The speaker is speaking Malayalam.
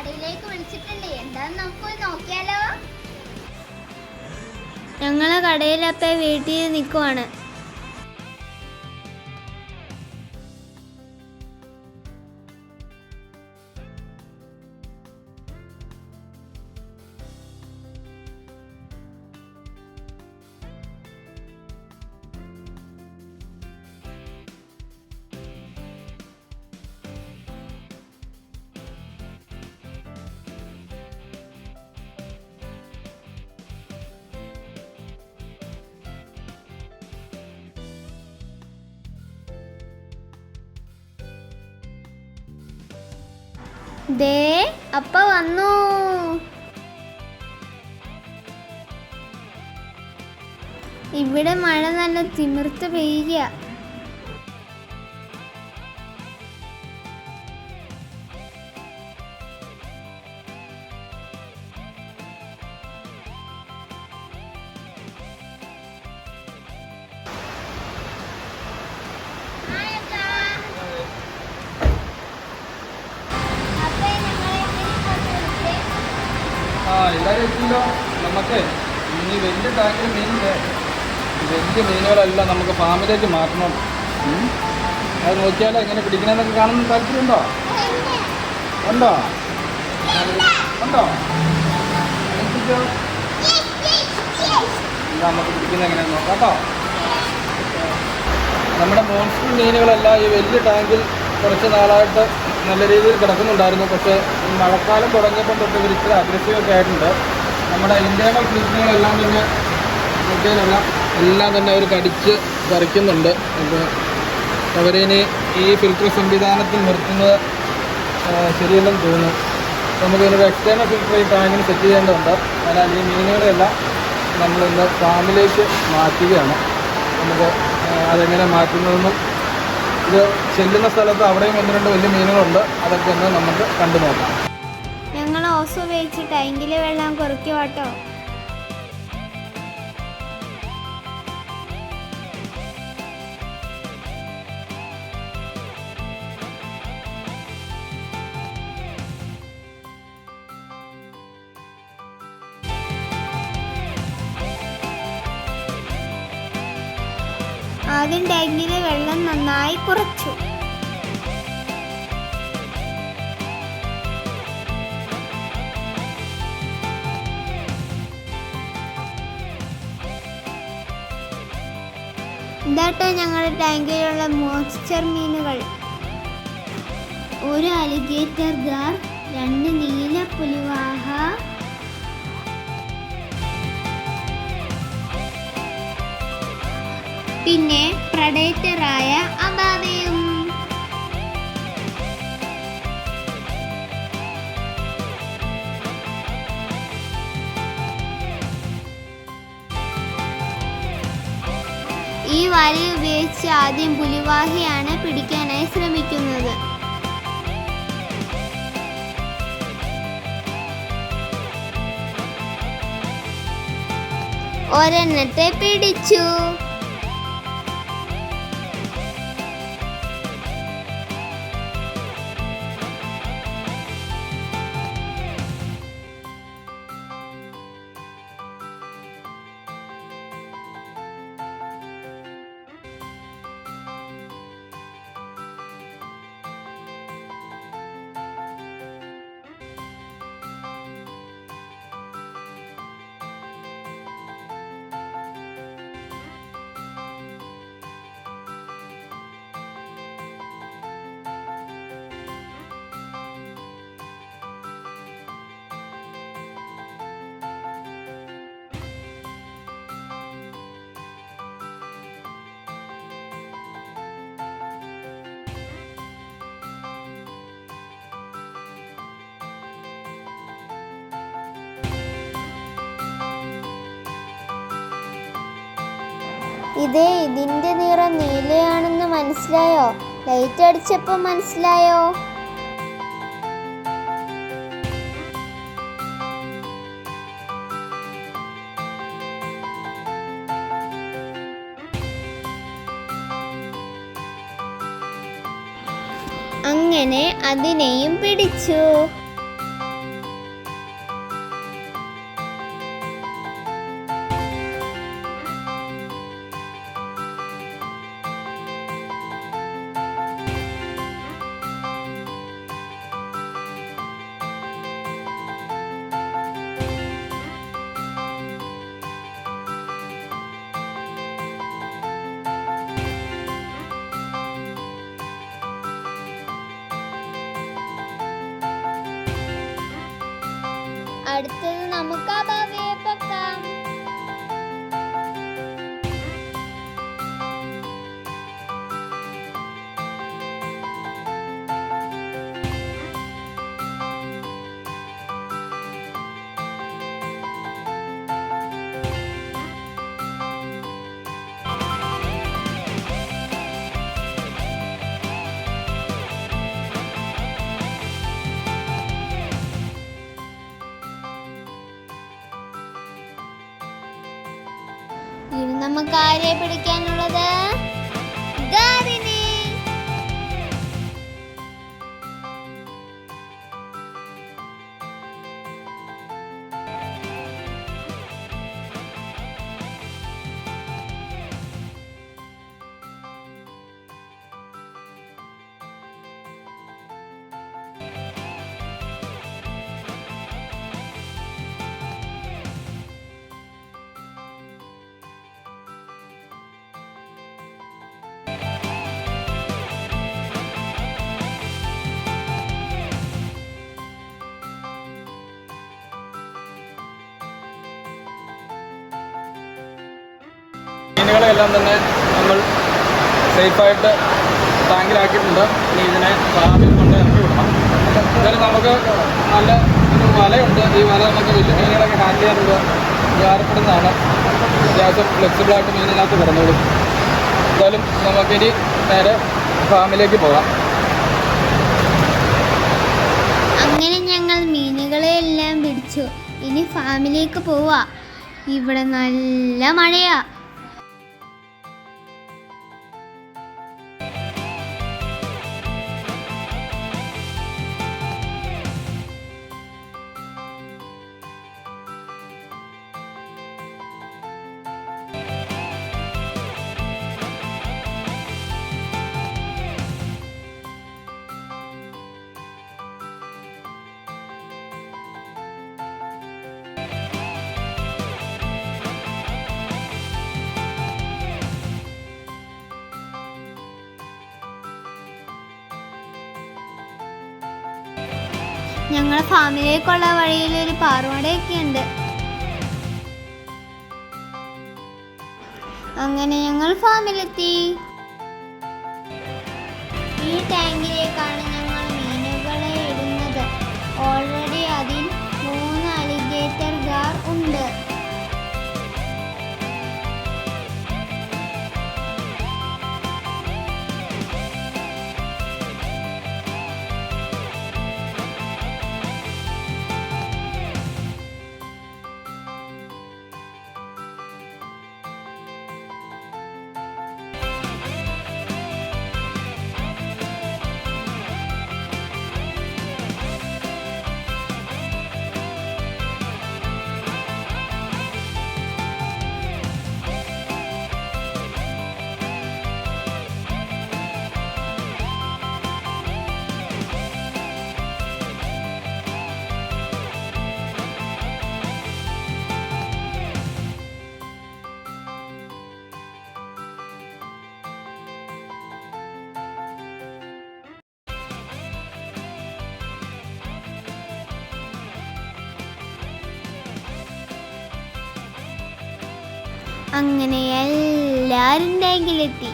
കടയിലേക്ക് വിളിച്ചിട്ടുണ്ട്. എന്താന്ന് നമുക്ക് നോക്കിയാലോ? ഞങ്ങളെ കടയിലപ്പ വീട്ടിൽ നിൽക്കുവാണ് ദേ അപ്പ വന്നു. ഇവിടെ മഴ നല്ല തിമിർത്ത് പെയ്യുക എല്ലാവരും എത്തിയല്ലോ നമുക്ക് ഇനി വലിയ ടാങ്കിൽ മീൻ വലിയ മീനുകളെല്ലാം നമുക്ക് ഫാമിലേക്ക് മാറ്റണം. അത് നോക്കിയാലോ എങ്ങനെ പിടിക്കണമെന്നൊക്കെ കാണുന്ന താല്പര്യമുണ്ടോ? ഉണ്ടോ? ഉണ്ടോ? നമുക്ക് പിടിക്കുന്നത് എങ്ങനെയാണെന്ന് നോക്കാം കേട്ടോ. നമ്മുടെ മോൺസൂൺ മീനുകളെല്ലാം ഈ വലിയ ടാങ്കിൽ കുറച്ച് നാളായിട്ട് നല്ല രീതിയിൽ കിടക്കുന്നുണ്ടായിരുന്നു. പക്ഷേ മഴക്കാലം തുടങ്ങിയപ്പോൾ തൊട്ട് ഇവർ ഇത്ര അഗ്രസീവൊക്കെ ആയിട്ടുണ്ട്. നമ്മുടെ ഇന്റേണൽ ഫിൽറ്ററുകളെല്ലാം തന്നെ നോക്കിയാലല്ല എല്ലാം തന്നെ അവർ കടിച്ച് പറിക്കുന്നുണ്ട്. അപ്പോൾ അവരിനി ഈ ഫിൽറ്റർ സംവിധാനത്തിൽ നിർത്തുന്നത് ശരിയല്ലെന്ന് തോന്നുന്നു. നമുക്ക് ഇതിനൊരു എക്സ്റ്റേണൽ ഫിൽറ്റർ ഈ ടാങ്കിന് സെറ്റ് ചെയ്യേണ്ടതുണ്ട്. അതിനാൽ ഈ മീനുകളെല്ലാം നമ്മളിന്ന് ഫാമിലേക്ക് മാറ്റുകയാണ്. നമുക്ക് അതെങ്ങനെ മാറ്റുന്നതെന്നും ഇത് ചെല്ലുന്ന സ്ഥലത്ത് അവിടെയും ഒന്ന് രണ്ട് വലിയ മീനുകളുണ്ട്. അതൊക്കെ ഒന്ന് നമുക്ക് കണ്ടു നോക്കാം. ഞങ്ങൾ ഓസ് ഉപയോഗിച്ച് ടാങ്കിലെ വെള്ളം കുറയ്ക്കുക ആദ്യം ടാങ്കിലെ വെള്ളം നന്നായി കുറച്ചു. ഇതാട്ടോ ഞങ്ങളുടെ ടാങ്കിലുള്ള മോയ്സ്ചർ മീനുകൾ. ഒരു അലിഗേറ്റർ ഗാർ രണ്ട് നീല പുലിവാഹ പിന്നെ പ്രഡേറ്ററായ അബാവയും ഈ വല ഉപയോഗിച്ച് ആദ്യം പുലിവാഹിയാണ് പിടിക്കാനായി ശ്രമിക്കുന്നത്. ഒരെണ്ണത്തെ പിടിച്ചു. ഇതേ ഇതിന്റെ നിറം നീലയാണെന്ന് മനസ്സിലായോ? ലൈറ്റ് അടിച്ചപ്പോൾ മനസ്സിലായോ? അങ്ങനെ അതിനെയും പിടിച്ചു. അടുത്തത് നമുക്ക് ആ ഇനി നമുക്ക് ആരെ പിടിക്കാനുള്ളത്? മീനുകളെല്ലാം തന്നെ നമ്മൾ സേഫായിട്ട് ടാങ്കിലാക്കിയിട്ടുണ്ട്. ഇനി ഇതിനെ ഫാമിൽ കൊണ്ട് ഇറക്കി വിടണം. എന്തായാലും നമുക്ക് നല്ല ഒരു വലയുണ്ട്. ഈ വല നമുക്ക് വലിയ മീനുകളൊക്കെ ഹാൻഡിൽ ചെയ്യാറുണ്ട് ഉപകാരപ്പെടുന്നതാണ് അത്യാവശ്യം ഫ്ലെക്സിബിളായിട്ട് മീനിനകത്ത് കിടന്നോളും. എന്തായാലും നമുക്കിനി നേരെ ഫാമിലേക്ക് പോകാം. അങ്ങനെ ഞങ്ങൾ മീനുകളെ എല്ലാം പിടിച്ചു. ഇനി ഫാമിലേക്ക് പോവാ. ഇവിടെ നല്ല മഴയാ. ഞങ്ങളെ ഫാമിലേക്കുള്ള വഴിയിൽ ഒരു പാറുമടയൊക്കെ ഉണ്ട് അങ്ങനെ ഞങ്ങൾ ഫാമിലെത്തി. ഈ ടാങ്കിലേക്കാണ് അങ്ങനെ എല്ലാവരും ടാങ്കിലെത്തി